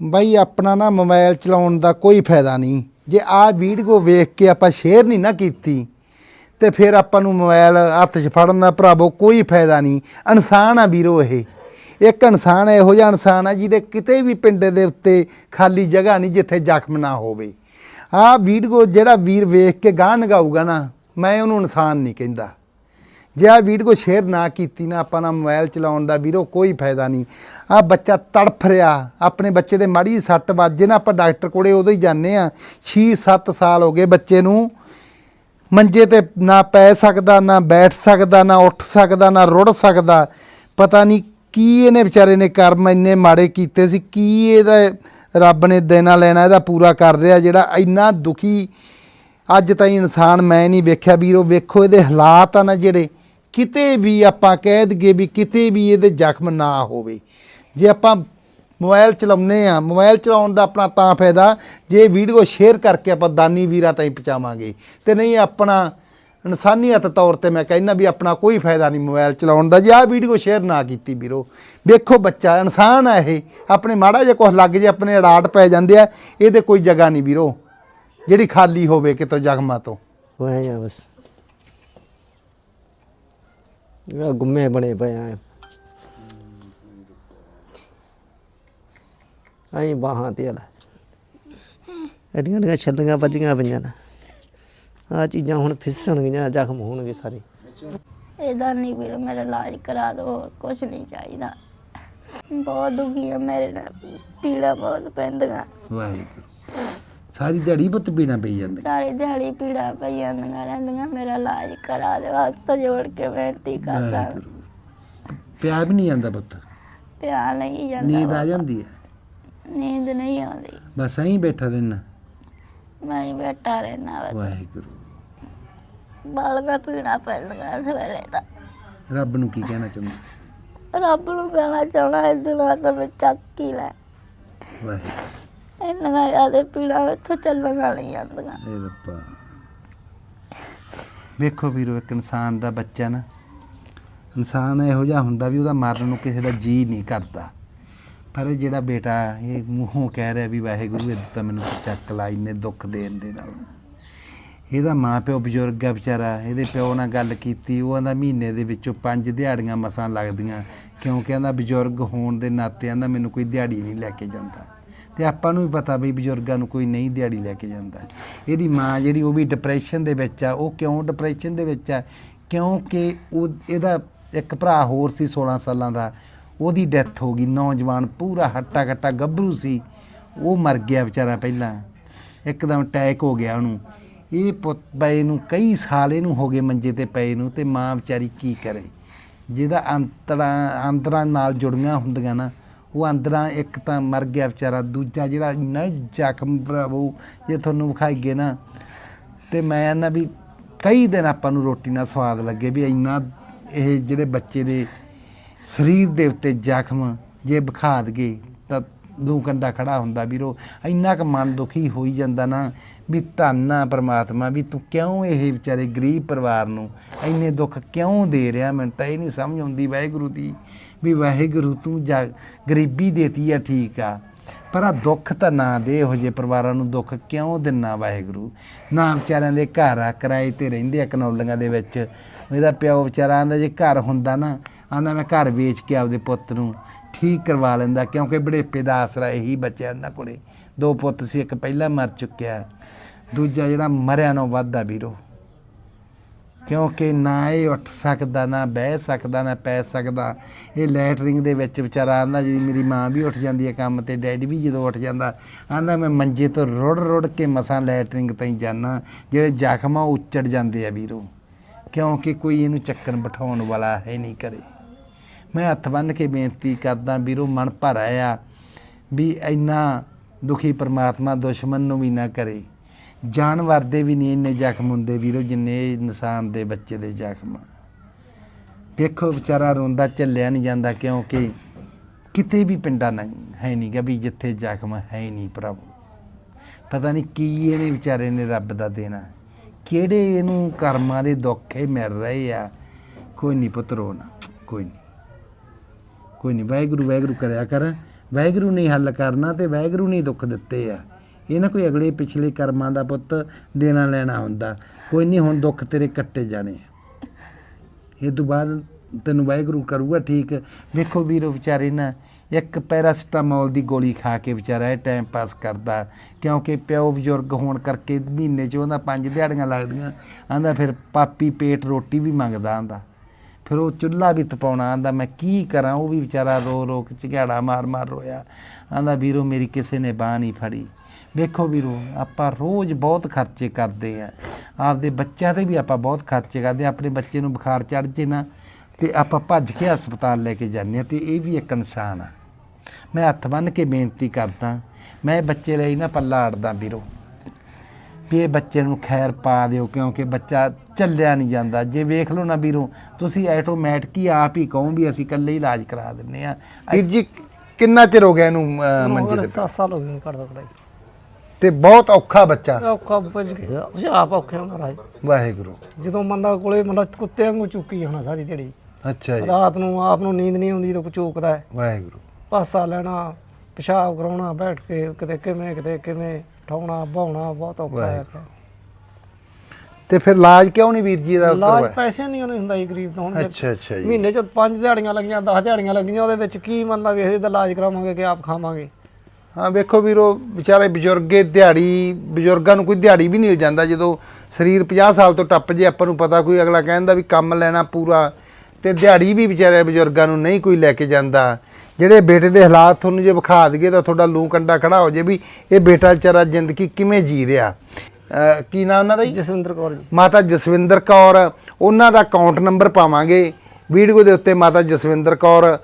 ਬਾਈ ਆਪਣਾ ਨਾ ਮੋਬਾਈਲ ਚਲਾਉਣ ਦਾ ਕੋਈ ਫਾਇਦਾ ਨਹੀਂ। ਜੇ ਆਹ ਵੀਡੀਓ ਵੇਖ ਕੇ ਆਪਾਂ ਸ਼ੇਅਰ ਨਹੀਂ ਨਾ ਕੀਤੀ, ਤੇ ਫਿਰ ਆਪਾਂ ਨੂੰ ਮੋਬਾਈਲ ਹੱਥ 'ਚ ਫੜਨ ਦਾ ਭਰਾਵੋ ਕੋਈ ਫਾਇਦਾ ਨਹੀਂ। ਇਨਸਾਨ ਆ ਵੀਰੋ ਇਹ। ਇੱਕ ਇਨਸਾਨ ਇਹੋ ਜਿਹਾ ਇਨਸਾਨ ਆ ਜਿਹਦੇ ਕਿਤੇ ਵੀ ਪਿੰਡ ਦੇ ਉੱਤੇ ਖਾਲੀ ਜਗ੍ਹਾ ਨਹੀਂ ਜਿੱਥੇ ਜ਼ਖਮ ਨਾ ਹੋਵੇ। ਆਹ ਵੀਡੀਓ ਜਿਹੜਾ ਵੀਰ ਵੇਖ ਕੇ ਗਾਹ ਨਗਾਊਗਾ ਨਾ, ਮੈਂ ਉਹਨੂੰ ਇਨਸਾਨ ਨਹੀਂ ਕਹਿੰਦਾ। ਜੇ ਆ ਵੀਡੀਓ ਸ਼ੇਅਰ ਨਾ ਕੀਤੀ ਨਾ ਆਪਾਂ ਨਾ ਮੋਬਾਈਲ ਚਲਾਉਣ ਦਾ ਵੀਰੋ ਕੋਈ ਫਾਇਦਾ ਨਹੀਂ। ਆ ਬੱਚਾ ਤੜਫ ਰਿਹਾ, ਆਪਣੇ ਬੱਚੇ ਦੇ ਮਾੜੀ ਸੱਟ ਵੱਜੇ ਨਾ ਆਪਾਂ ਡਾਕਟਰ ਕੋਲੇ ਉਦੋਂ ਹੀ ਜਾਂਦੇ ਆ 6-7 ਸਾਲ ਹੋ ਗਏ ਬੱਚੇ ਨੂੰ। ਮੰਜੇ ਤੇ ਨਾ ਪੈ ਸਕਦਾ, ਨਾ ਬੈਠ ਸਕਦਾ, ਨਾ ਉੱਠ ਸਕਦਾ, ਨਾ ਰੁੜ ਸਕਦਾ। ਪਤਾ ਨਹੀਂ ਕੀ ਇਹਨੇ ਵਿਚਾਰੇ ਨੇ ਕਰਮ ਇੰਨੇ ਮਾੜੇ ਕੀਤੇ ਸੀ, ਕੀ ਇਹਦਾ ਰੱਬ ਨੇ ਦੇਣਾ ਲੈਣਾ, ਇਹਦਾ ਪੂਰਾ ਕਰ ਰਿਹਾ ਜਿਹੜਾ ਇੰਨਾ ਦੁਖੀ। ਅੱਜ ਤਾਈਂ ਇਨਸਾਨ ਮੈਂ ਨਹੀਂ ਵੇਖਿਆ ਵੀਰੋ, ਵੇਖੋ ਇਹਦੇ ਹਾਲਾਤ ਆ ਨਾ ਜਿਹੜੇ। ਕਿਤੇ ਵੀ ਆਪਾਂ ਕਹਿ ਦਈਏ ਵੀ ਕਿਤੇ ਵੀ ਇਹਦੇ ਜ਼ਖਮ ਨਾ ਹੋਵੇ। ਜੇ ਆਪਾਂ ਮੋਬਾਈਲ ਚਲਾਉਂਦੇ ਆ ਮੋਬਾਈਲ ਚਲਾਉਣ ਦਾ ਆਪਣਾ ਤਾਂ ਫਾਇਦਾ, ਜੇ ਵੀਡੀਓ ਸ਼ੇਅਰ ਕਰਕੇ ਆਪਾਂ ਦਾਨੀ ਵੀਰਾਂ ਤਾਈਂ ਪਹੁੰਚਾਵਾਂਗੇ। ਤੇ ਨਹੀਂ ਆਪਣਾ ਇਨਸਾਨੀਅਤ ਤੌਰ ਤੇ ਮੈਂ ਕਹਿੰਦਾ ਵੀ ਆਪਣਾ ਕੋਈ ਫਾਇਦਾ ਨਹੀਂ ਮੋਬਾਈਲ ਚਲਾਉਣ ਦਾ, ਜੇ ਆਹ ਵੀਡੀਓ ਸ਼ੇਅਰ ਨਾ ਕੀਤੀ ਵੀਰੋ। ਵੇਖੋ ਬੱਚਾ, ਇਨਸਾਨ ਆ ਇਹ। ਆਪਣੇ ਮਾੜਾ ਜਿਹਾ ਕੁਝ ਲੱਗ ਜੇ, ਆਪਣੇ ਅੜਾਟ ਪੈ ਜਾਂਦੇ ਆ, ਇਹਦੇ ਕੋਈ ਜਗ੍ਹਾ ਨਹੀਂ ਵੀਰੋ। ਜਿਹੜੀ ਖਾਲੀ ਹੋਵੇ ਕਿਤੋਂ ਜ਼ਖਮਾਂ ਤੋਂ। ਉਹ ਬਸ। ਇਹ ਗੁੰਮੇ ਬਣੇ ਪਏ ਆ। ਐਂ ਬਾਹਾਂ ਤੇ ਹਲਾ ਐਡੀਆਂ ਐਡੀਆਂ ਛੱਲੀਆਂ ਵੱਜੀਆਂ ਪਈਆਂ ਨੇ। ਆ ਚੀਜ਼ਾਂ ਹੁਣ ਫਿਸਣਗੀਆਂ ਜ਼ਖਮ ਹੋਣਗੇ ਸਾਰੇ। ਇਹਦਾ ਨਹੀਂ ਵੀਰ ਮੇਰਾ ਇਲਾਜ ਕਰਾ ਦਿਓ ਹੋਰ ਕੁਛ ਨਹੀਂ ਚਾਹੀਦਾ। ਬਹੁਤ ਦੁਖੀ ਆ ਮੇਰੇ ਨਾਲ ਪੀੜਾ ਬਹੁਤ ਪੈਂਦੀਆਂ। ਵਾਹਿਗੁਰੂ। ਸਾਰੀ ਦਿਹਾੜੀ ਪੁੱਤ ਪੀਣਾ ਪਈ ਜਾਂਦੇ ਸਾਰੀ ਦਿਹਾੜੀ ਪੀੜਾ ਪਈ ਜਾਂਦੀਆਂ ਰਹਿੰਦੀਆਂ ਮੇਰਾ ਇਲਾਜ ਕਰਾ ਦਿਓ ਹੱਥ ਜੋੜ ਕੇ ਬੇਨਤੀ ਕਰਦਾ। ਪਿਆ ਵੀ ਨਹੀਂ ਜਾਂਦਾ ਪੁੱਤ। ਪਿਆ ਨਹੀਂ ਜਾਂਦਾ ਨੀਂਦ ਆ। ਜਾਂਦੀ ਹੈ। ਨੀਂਦ ਨਹੀਂ ਆਉਂਦੀ। ਬਸ ਐਂ ਬੈਠਾ ਰਹਿਣਾ ਮੈਂ ਹੀ ਬੈਠਾ ਰਹਿਣਾ ਬਸ। ਵਾਹਿਗੁਰੂ। ਬਾਲਗਾ ਪੀੜਾ ਪੈਂਦੀਆਂ ਸਵੇਰੇ ਤਾਂ। ਰੱਬ ਨੂੰ ਕੀ ਕਹਿਣਾ ਚਾਹੁੰਦਾ? ਰੱਬ ਨੂੰ ਕਹਿਣਾ ਚਾਹਣਾ ਇਦਾਂ ਤਾਂ ਮੈਂ ਚੱਕ ਹੀ ਲੈ। ਵਾਹਿਗੁਰੂ। ਇੰਨੀਆਂ ਜ਼ਿਆਦਾ ਪੀੜਾ ਇੱਥੋਂ ਚੱਲਣ ਨਹੀਂ ਜਾਂਦੀਆਂ ਇਹ ਰੱਬਾ। ਵੇਖੋ ਵੀਰੋ, ਇੱਕ ਇਨਸਾਨ ਦਾ ਬੱਚਾ ਨਾ, ਇਨਸਾਨ ਇਹੋ ਜਿਹਾ ਹੁੰਦਾ ਵੀ ਉਹਦਾ ਮਾਰਨ ਨੂੰ ਕਿਸੇ ਦਾ ਜੀ ਨਹੀਂ ਕਰਦਾ। ਪਰ ਇਹ ਜਿਹੜਾ ਬੇਟਾ, ਇਹ ਮੂੰਹੋਂ ਕਹਿ ਰਿਹਾ ਵੀ ਵਾਹਿਗੁਰੂ, ਇਹ ਤਾਂ ਮੈਨੂੰ ਚੱਕ ਲਾ, ਇੰਨੇ ਦੁੱਖ ਦੇਣ ਦੇ ਨਾਲ। ਇਹਦਾ ਮਾਂ ਪਿਓ ਬਜ਼ੁਰਗ ਆ ਵਿਚਾਰਾ, ਇਹਦੇ ਪਿਓ ਨਾਲ ਗੱਲ ਕੀਤੀ, ਉਹ ਆਂਦਾ ਮਹੀਨੇ ਦੇ ਵਿੱਚੋਂ ਪੰਜ ਦਿਹਾੜੀਆਂ ਮਸਾਂ ਲੱਗਦੀਆਂ। ਕਿਉਂਕਿ ਆਂਦਾ ਬਜ਼ੁਰਗ ਹੋਣ ਦੇ ਨਾਤੇ ਆਂਦਾ ਮੈਨੂੰ ਕੋਈ ਦਿਹਾੜੀ ਨਹੀਂ ਲੈ ਕੇ ਜਾਂਦਾ। ਤੇ ਆਪਾਂ ਨੂੰ ਵੀ ਪਤਾ ਵੀ ਬਜ਼ੁਰਗਾਂ ਨੂੰ ਕੋਈ ਨਹੀਂ ਦਿਹਾੜੀ ਲੈ ਕੇ ਜਾਂਦਾ। ਇਹਦੀ ਮਾਂ ਜਿਹੜੀ ਉਹ ਵੀ ਡਿਪਰੈਸ਼ਨ ਦੇ ਵਿੱਚ ਆ, ਉਹ ਕਿਉਂ ਡਿਪਰੈਸ਼ਨ ਦੇ ਵਿੱਚ ਆ? ਕਿਉਂਕਿ ਉਹ, ਇਹਦਾ ਇੱਕ ਭਰਾ ਹੋਰ ਸੀ 16 ਸਾਲਾਂ ਦਾ, ਉਹਦੀ ਡੈਥ ਹੋ ਗਈ, ਨੌਜਵਾਨ ਪੂਰਾ ਹੱਟਾ ਕੱਟਾ ਗੱਭਰੂ ਸੀ। ਉਹ ਮਰ ਗਿਆ ਵਿਚਾਰਾ ਪਹਿਲਾਂ, ਇੱਕਦਮ ਅਟੈਕ ਹੋ ਗਿਆ ਉਹਨੂੰ। ਇਹ ਪੁੱਤ ਪਏ ਨੂੰ ਕਈ ਸਾਲ ਇਹਨੂੰ ਹੋ ਗਏ ਮੰਜੇ ਤੇ ਪਏ ਨੂੰ, ਤੇ ਮਾਂ ਵਿਚਾਰੀ ਕੀ ਕਰੇ? ਜਿਹਦਾ ਅੰਤੜਾ ਅੰਦਰਾਂ ਨਾਲ ਜੁੜੀਆਂ ਹੁੰਦੀਆਂ ਨਾ ਉਹ ਅੰਦਰਾਂ ਇੱਕ ਤਾਂ ਮਰ ਗਿਆ ਵਿਚਾਰਾ, ਦੂਜਾ ਜਿਹੜਾ ਇੰਨਾ ਜ਼ਖਮ ਭਰਾਵੋ ਜੇ ਤੁਹਾਨੂੰ ਵਿਖਾਈਏ ਨਾ, ਤੇ ਮੈਂ ਨਾ ਵੀ ਕਈ ਦਿਨ ਆਪਾਂ ਨੂੰ ਰੋਟੀ ਨਾਲ ਸਵਾਦ ਲੱਗੇ ਵੀ ਇੰਨਾ ਇਹ ਜਿਹੜੇ ਬੱਚੇ ਦੇ ਸਰੀਰ ਦੇ ਉੱਤੇ ਜ਼ਖਮ ਜੇ ਵਿਖਾ ਦਗੇ ਤਾਂ ਦੂ ਕੰਡਾ ਖੜਾ ਹੁੰਦਾ ਵੀਰੋ, ਇੰਨਾ ਕੁ ਮਨ ਦੁਖੀ ਹੋਈ ਜਾਂਦਾ ਨਾ ਵੀ ਧੰਨਾ ਪ੍ਰਮਾਤਮਾ ਵੀ ਤੂੰ ਕਿਉਂ ਇਹ ਵਿਚਾਰੇ ਗਰੀਬ ਪਰਿਵਾਰ ਨੂੰ ਇੰਨੇ ਦੁੱਖ ਕਿਉਂ ਦੇ ਰਿਹਾ, ਮੈਨੂੰ ਤਾਂ ਇਹ ਨਹੀਂ ਸਮਝ ਆਉਂਦੀ ਵਾਹਿਗੁਰੂ ਦੀ। ਵੀ ਵਾਹਿਗੁਰੂ ਤੂੰ ਜਾ ਗਰੀਬੀ ਦੇਤੀ ਆ, ਠੀਕ ਆ। ਪਰ ਆ ਦੁੱਖ ਤਾਂ ਨਾ ਦੇ ਇਹੋ ਜਿਹੇ ਪਰਿਵਾਰਾਂ ਨੂੰ ਦੁੱਖ ਕਿਉਂ ਦਿੰਨਾ ਵਾਹਿਗੁਰੂ? ਨਾ ਵਿਚਾਰਿਆਂ ਦੇ ਘਰ ਆ, ਕਿਰਾਏ ਤੇ ਰਹਿੰਦੇ ਆ ਕਨੌਲੀਆਂ ਦੇ ਵਿੱਚ। ਇਹਦਾ ਪਿਓ ਵਿਚਾਰਾ ਆਂਦਾ, ਜੇ ਘਰ ਹੁੰਦਾ ਨਾ, ਆਂਦਾ ਮੈਂ ਘਰ ਵੇਚ ਕੇ ਆਪਦੇ ਪੁੱਤ ਨੂੰ ਠੀਕ ਕਰਵਾ ਲੈਂਦਾ, ਕਿਉਂਕਿ ਬੜੇਪੇ ਦਾ ਆਸਰਾ ਇਹੀ ਬਚਿਆ ਉਹਨਾਂ ਕੋਲੇ। ਦੋ ਪੁੱਤ ਸੀ, ਇੱਕ ਪਹਿਲਾਂ ਮਰ ਚੁੱਕਿਆ, ਦੂਜਾ ਜਿਹੜਾ ਮਰਿਆ ਨਾ ਵੱਧਦਾ ਵੀਰੋ। ਕਿਉਂਕਿ ਨਾ ਇਹ ਉੱਠ ਸਕਦਾ, ਨਾ ਬਹਿ ਸਕਦਾ, ਨਾ ਪੈ ਸਕਦਾ। ਇਹ ਲੈਟਰਿੰਗ ਦੇ ਵਿੱਚ ਵਿਚਾਰਾ ਆਂਦਾ ਜੀ, ਮੇਰੀ ਮਾਂ ਵੀ ਉੱਠ ਜਾਂਦੀ ਹੈ ਕੰਮ ਤੇ, ਡੈਡੀ ਵੀ ਜਦੋਂ ਉੱਠ ਜਾਂਦਾ, ਆਂਦਾ ਮੈਂ ਮੰਜੇ ਤੋਂ ਰੁੜ ਰੁੜ ਕੇ ਮਸਾਂ ਲੈਟਰਿੰਗ ਤਾਈਂ ਜਾਣਾ ਜਿਹੜੇ ਜ਼ਖਮ ਆ ਉਹ ਉੱਚੜ ਜਾਂਦੇ ਆ ਵੀਰੋ। ਕਿਉਂਕਿ ਕੋਈ ਇਹਨੂੰ ਚੱਕਣ ਬਿਠਾਉਣ ਵਾਲਾ ਹੈ ਨਹੀਂ ਕਰੇ ਮੈਂ ਹੱਥ ਬੰਨ੍ਹ ਕੇ ਬੇਨਤੀ ਕਰਦਾ ਵੀਰੋ, ਮਨ ਭਰ ਆਇਆ ਵੀ ਇੰਨਾ ਦੁਖੀ ਪਰਮਾਤਮਾ ਦੁਸ਼ਮਣ ਨੂੰ ਵੀ ਨਾ ਕਰੇ। ਜਾਨਵਰ ਦੇ ਵੀ ਨਹੀਂ, ਇੰਨੇ ਜ਼ਖਮ ਹੁੰਦੇ ਵੀਰੋ, ਜਿੰਨੇ ਇਨਸਾਨ ਦੇ ਬੱਚੇ ਦੇ ਜ਼ਖਮ। ਆ। ਵੇਖੋ ਵਿਚਾਰਾ ਰੋਂਦਾ, ਝੱਲਿਆ ਨਹੀਂ ਜਾਂਦਾ, ਕਿਉਂਕਿ ਕਿਤੇ ਵੀ ਪਿੰਡਾਂ ਨਾ ਹੈ ਨਹੀਂਗਾ ਵੀ ਜਿੱਥੇ ਜ਼ਖਮ ਹੈ ਨਹੀਂ ਪ੍ਰਭੂ। ਪਤਾ ਨਹੀਂ ਕੀ ਇਹਨੇ ਵਿਚਾਰੇ ਨੇ ਰੱਬ ਦਾ ਦੇਣਾ। ਕਿਹੜੇ ਇਹਨੂੰ ਕਰਮਾਂ ਦੇ ਦੁੱਖ ਇਹ ਮਿਲ ਰਹੇ ਆ। ਕੋਈ ਨਹੀਂ ਪੁੱਤ ਰੋਣਾ ਕੋਈ ਨਹੀਂ। ਕੋਈ ਨਹੀਂ, ਵਾਹਿਗੁਰੂ ਵਾਹਿਗੁਰੂ ਕਰਿਆ ਕਰ। ਵਾਹਿਗੁਰੂ ਨੇ ਹੱਲ ਕਰਨਾ ਤੇ ਵਾਹਿਗੁਰੂ ਨੇ ਦੁੱਖ ਦਿੱਤੇ ਆ। ਇਹ ਨਾ ਕੋਈ ਅਗਲੇ ਪਿਛਲੇ ਕਰਮਾਂ ਦਾ ਪੁੱਤ ਦੇਣਾ ਲੈਣਾ ਹੁੰਦਾ। ਕੋਈ ਨਹੀਂ, ਹੁਣ ਦੁੱਖ ਤੇਰੇ ਕੱਟੇ ਜਾਣੇ ਇਹ ਤੋਂ ਬਾਅਦ ਤੈਨੂੰ ਵਾਹਿਗੁਰੂ ਕਰੂਗਾ, ਠੀਕ। ਵੇਖੋ ਵੀਰੋ ਵਿਚਾਰੇ ਨਾ, ਇੱਕ ਪੈਰਾਸਟਾਮੋਲ ਦੀ ਗੋਲੀ ਖਾ ਕੇ ਵਿਚਾਰਾ ਇਹ ਟਾਈਮ ਪਾਸ ਕਰਦਾ। ਕਿਉਂਕਿ ਪਿਓ ਬਜ਼ੁਰਗ ਹੋਣ ਕਰਕੇ ਮਹੀਨੇ 'ਚ ਉਹਦਾ ਪੰਜ ਦਿਹਾੜੀਆਂ ਲੱਗਦੀਆਂ। ਆਂਦਾ ਫਿਰ ਪਾਪੀ ਪੇਟ ਰੋਟੀ ਵੀ ਮੰਗਦਾ ਆਂਦਾ ਫਿਰ ਉਹ ਚੁੱਲ੍ਹਾ ਵੀ ਤਪਾਉਣਾ ਆਂਦਾ ਮੈਂ ਕੀ ਕਰਾਂ? ਉਹ ਵੀ ਵਿਚਾਰਾ ਰੋ ਰੋ ਕੇ ਝਗੜਾ ਮਾਰ ਮਾਰ ਰੋਇਆ। ਆਂਦਾ ਵੀਰੋ, ਮੇਰੀ ਕਿਸੇ ਨੇ ਬਾਹ ਨਹੀਂ ਫੜੀ। ਵੇਖੋ ਵੀਰੋ ਆਪਾਂ ਰੋਜ਼ ਬਹੁਤ ਖਰਚੇ ਕਰਦੇ ਆ। ਆਪਦੇ ਬੱਚਿਆਂ ਤੇ ਵੀ ਆਪਾਂ ਬਹੁਤ ਖਰਚੇ ਕਰਦੇ ਆ। ਆਪਣੇ ਬੱਚੇ ਨੂੰ ਬੁਖਾਰ ਚੜ ਜੇ ਨਾ ਤੇ ਆਪਾਂ ਭੱਜ ਕੇ ਹਸਪਤਾਲ ਲੈ ਕੇ ਜਾਂਦੇ ਆ ਤੇ ਇਹ ਵੀ ਇੱਕ ਇਨਸਾਨ ਆ। ਮੈਂ ਹੱਥ ਬੰਨ੍ਹ ਕੇ ਬੇਨਤੀ ਕਰਦਾ ਮੈਂ ਬੱਚੇ ਲਈ ਨਾ ਪੱਲਾ ਅੜਦਾ ਵੀਰੋ। ਵੀ ਇਹ ਬੱਚੇ ਨੂੰ ਖੈਰ ਪਾ ਦਿਓ ਕਿਉਂਕਿ ਬੱਚਾ ਚੱਲਿਆ ਨਹੀਂ ਜਾਂਦਾ। ਜੇ ਵੇਖ ਲਓ ਨਾ ਵੀਰੋ ਤੁਸੀਂ ਆਟੋਮੈਟਿਕ ਹੀ ਆਪ ਹੀ ਕਹੋ ਵੀ ਅਸੀਂ ਇਕੱਲੇ ਹੀ ਇਲਾਜ ਕਰਾ ਦਿੰਨੇ ਆ। ਵੀਰ ਜੀ ਕਿੰਨਾ ਚਿਰ ਹੋ ਗਿਆ ਇਹਨੂੰ ਮੰਜੇ ਤੇ 7 ਸਾਲ ਹੋ ਗਏ ਘੜਦਾ ਕੜਾਈ ਤੇ ਬਹੁਤ ਔਖਾ ਬੱਚਾ। ਔਖਾ ਪੁੱਜ ਗਿਆ। ਅਸੀਂ ਆਪ ਔਖੇ ਹਾਂ ਮਹਾਰਾਜ ਵਾਹਿਗੁਰੂ। ਜਦੋਂ ਮੰਦਾ ਕੋਲੇ ਮੰਦਾ ਕੁੱਤੇ ਵਾਂਗੂ ਚੁੱਕੀ ਜਾਣਾ ਸਾਰੀ ਦਿਹਾੜੀ। ਅੱਛਾ ਜੀ। ਰਾਤ ਨੂੰ ਆਪ ਨੂੰ ਨੀਂਦ ਨਹੀਂ ਆਉਂਦੀ ਤਾਂ ਚੋਕਦਾ ਹੈ। ਵਾਹਿਗੁਰੂ। ਪਾਸਾ ਲੈਣਾ ਪਿਸ਼ਾਬ ਕਰਾਉਣਾ ਬੈਠ ਕੇ ਕਿਤੇ ਕਿਵੇਂ ਕਿਤੇ ਕਿਵੇਂ ਠਾਉਣਾ ਬਹਾਉਣਾ ਬਹੁਤ ਔਖਾ ਹੈ। ਪਿਆ। ਤੇ ਫਿਰ ਇਲਾਜ ਕਿਉਂ ਨਹੀਂ ਵੀਰ ਜੀ ਦਾ ਇਲਾਜ ਕਰਵਾਇਆ? ਪੈਸੇ ਨਹੀਂ ਉਹਨੇ ਹੁੰਦਾ ਜੀ ਗਰੀਬ ਤੋਂ। ਹੁਣ ਜੇ ਅੱਛਾ ਅੱਛਾ ਜੀ। ਮਹੀਨੇ ਚ ਪੰਜ ਦਿਹਾੜੀਆਂ ਲੱਗੀਆਂ 10 ਦਿਹਾੜੀਆਂ ਲੱਗੀਆਂ ਉਹਦੇ ਵਿੱਚ ਕੀ ਮੰਨਦਾ ਵੀ ਅਸੀਂ ਤਾਂ ਇਲਾਜ ਕਰਾਵਾਂਗੇ ਕਿ ਆਪ ਖਾਵਾਂਗੇ? ਹਾਂ ਵੇਖੋ ਵੀਰੋ ਵਿਚਾਰੇ ਬਜ਼ੁਰਗੇ ਦਿਹਾੜੀ ਬਜ਼ੁਰਗਾਂ ਨੂੰ ਕੋਈ ਦਿਹਾੜੀ ਵੀ ਨਹੀਂ ਜਾਂਦਾ ਜਦੋਂ ਸਰੀਰ 50 ਸਾਲ ਤੋਂ ਟੱਪ ਜੇ ਆਪਾਂ ਨੂੰ ਪਤਾ ਕੋਈ ਅਗਲਾ ਕਹਿੰਦਾ ਵੀ ਕੰਮ ਲੈਣਾ ਪੂਰਾ ਤੇ ਦਿਹਾੜੀ ਵੀ ਵਿਚਾਰੇ ਬਜ਼ੁਰਗਾਂ ਨੂੰ ਨਹੀਂ ਕੋਈ ਲੈ ਕੇ ਜਾਂਦਾ। ਜਿਹੜੇ ਬੇਟੇ ਦੇ ਹਾਲਾਤ ਤੁਹਾਨੂੰ ਜੇ ਵਿਖਾ ਦਈਏ ਤਾਂ ਤੁਹਾਡਾ ਲੂ ਕੰਡਾ ਖੜਾ ਹੋ ਜੇ ਵੀ ਇਹ ਬੇਟਾ ਵਿਚਾਰਾ ਜ਼ਿੰਦਗੀ ਕਿਵੇਂ ਜੀ ਰਿਹਾ। ਕੀ ਨਾਮ ਉਹਨਾਂ ਦਾ ਜਸਵਿੰਦਰ ਕੌਰ ਜੀ। ਮਾਤਾ ਜਸਵਿੰਦਰ ਕੌਰ ਉਹਨਾਂ ਦਾ ਅਕਾਊਂਟ ਨੰਬਰ ਪਾਵਾਂਗੇ। ਵੀਡੀਓ ਦੇ ਉੱਤੇ ਮਾਤਾ ਜਸਵਿੰਦਰ ਕੌਰ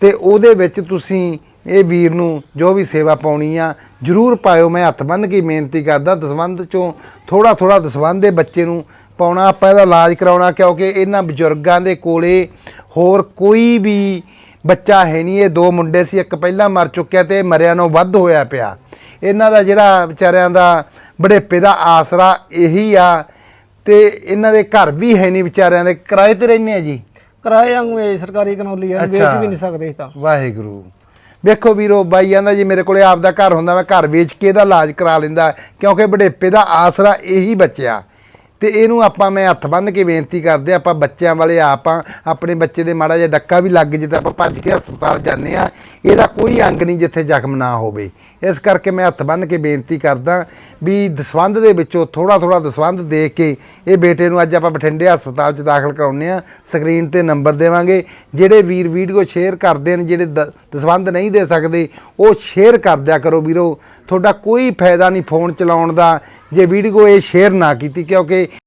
ਤੇ ਉਹਦੇ ਵਿੱਚ ਤੁਸੀਂ ਇਹ ਵੀਰ ਨੂੰ ਜੋ ਵੀ ਸੇਵਾ ਪਾਉਣੀ ਆ ਜਰੂਰ ਪਾਇਓ। ਮੈਂ ਹੱਥ ਬੰਨ੍ਹ ਕੇ ਬੇਨਤੀ ਕਰਦਾ ਦਸਵੰਧ ਚੋਂ ਥੋੜਾ ਥੋੜਾ ਦਸਵੰਧ ਦੇ ਬੱਚੇ ਨੂੰ ਪਾਉਣਾ ਆਪਾਂ ਇਹਦਾ ਇਲਾਜ ਕਰਾਉਣਾ ਕਿਉਂਕਿ ਇਹਨਾਂ ਬਜ਼ੁਰਗਾਂ ਦੇ ਕੋਲੇ ਹੋਰ ਕੋਈ ਵੀ ਬੱਚਾ ਹੈ ਨਹੀਂ। ਇਹ ਦੋ ਮੁੰਡੇ ਸੀ ਇੱਕ ਪਹਿਲਾਂ ਮਰ ਚੁੱਕਿਆ ਤੇ ਮਰਿਆ ਨੂੰ ਵੱਧ ਹੋਇਆ ਪਿਆ। ਇਹਨਾਂ ਦਾ ਜਿਹੜਾ ਵਿਚਾਰਿਆਂ ਦਾ ਬੜੇਪੇ ਦਾ ਆਸਰਾ ਇਹੀ ਆ ਤੇ ਇਹਨਾਂ ਦੇ ਘਰ ਵੀ ਹੈ ਨਹੀਂ ਵਿਚਾਰਿਆਂ ਦੇ। ਕਿਰਾਏ ਤੇ ਰਹਿੰਦੇ ਆ ਜੀ? ਕਿਰਾਏ ਵਾਂਗੂ ਇਹ ਸਰਕਾਰੀ ਕਨੌਲੀ ਆ ਵੇਚ। ਵੀ ਨਹੀਂ ਸਕਦੇ ਤਾਂ। ਵਾਹਿਗੁਰੂ। ਵੇਖੋ ਵੀਰੋ, ਬਾਈ ਕਹਿੰਦਾ ਜੀ ਮੇਰੇ ਕੋਲੇ ਆਪਦਾ ਘਰ ਹੁੰਦਾ, ਮੈਂ ਘਰ ਵੇਚ ਕੇ ਇਹਦਾ ਇਲਾਜ ਕਰਾ ਲੈਂਦਾ, ਕਿਉਂਕਿ ਬੜੇਪੇ ਦਾ ਆਸਰਾ ਇਹੀ ਬੱਚਿਆ। ਤੇ ਇਹਨੂੰ ਆਪਾਂ ਮੈਂ ਹੱਥ ਬੰਨ੍ਹ ਕੇ ਬੇਨਤੀ ਕਰਦੇ ਆਪਾਂ ਬੱਚਿਆਂ ਵਾਲੇ ਆਪਾਂ ਆਪਣੇ ਬੱਚੇ ਦੇ ਮਾੜਾ ਜਿਹਾ ਡੱਕਾ ਵੀ ਲੱਗ ਜੇ ਤਾਂ ਆਪਾਂ ਭੱਜ ਕੇ ਹਸਪਤਾਲ ਜਾਂਦੇ ਆ ਇਹਦਾ ਕੋਈ ਅੰਗ ਨਹੀਂ ਜਿੱਥੇ ਜ਼ਖਮ ਨਾ ਹੋਵੇ। ਇਸ ਕਰਕੇ ਮੈਂ ਹੱਥ ਬੰਨ੍ਹ ਕੇ ਬੇਨਤੀ ਕਰਦਾ ਵੀ ਦਸਵੰਧ ਦੇ ਵਿੱਚੋਂ ਥੋੜਾ ਥੋੜਾ ਦਸਵੰਧ ਦੇ ਕੇ ਇਹ ਬੇਟੇ ਨੂੰ ਅੱਜ ਆਪਾਂ ਬਠਿੰਡੇ ਹਸਪਤਾਲ 'ਚ ਦਾਖਲ ਕਰਾਉਂਦੇ ਆ ਸਕਰੀਨ ਤੇ ਨੰਬਰ ਦੇਵਾਂਗੇ। ਜਿਹੜੇ ਵੀਰ ਵੀਡੀਓ ਸ਼ੇਅਰ ਕਰਦੇ ਨੇ, ਜਿਹੜੇ ਦ- ਦਸਵੰਧ ਨਹੀਂ ਦੇ ਸਕਦੇ, ਉਹ ਸ਼ੇਅਰ ਕਰ ਦਿਆ ਕਰੋ ਵੀਰੋ। ਤੁਹਾਡਾ ਕੋਈ ਫਾਇਦਾ ਨਹੀਂ ਫੋਨ ਚਲਾਉਣ ਦਾ, ਜੇ ਵੀਡੀਓ ਇਹ ਸ਼ੇਅਰ ਨਾ ਕੀਤੀ, ਕਿਉਂਕਿ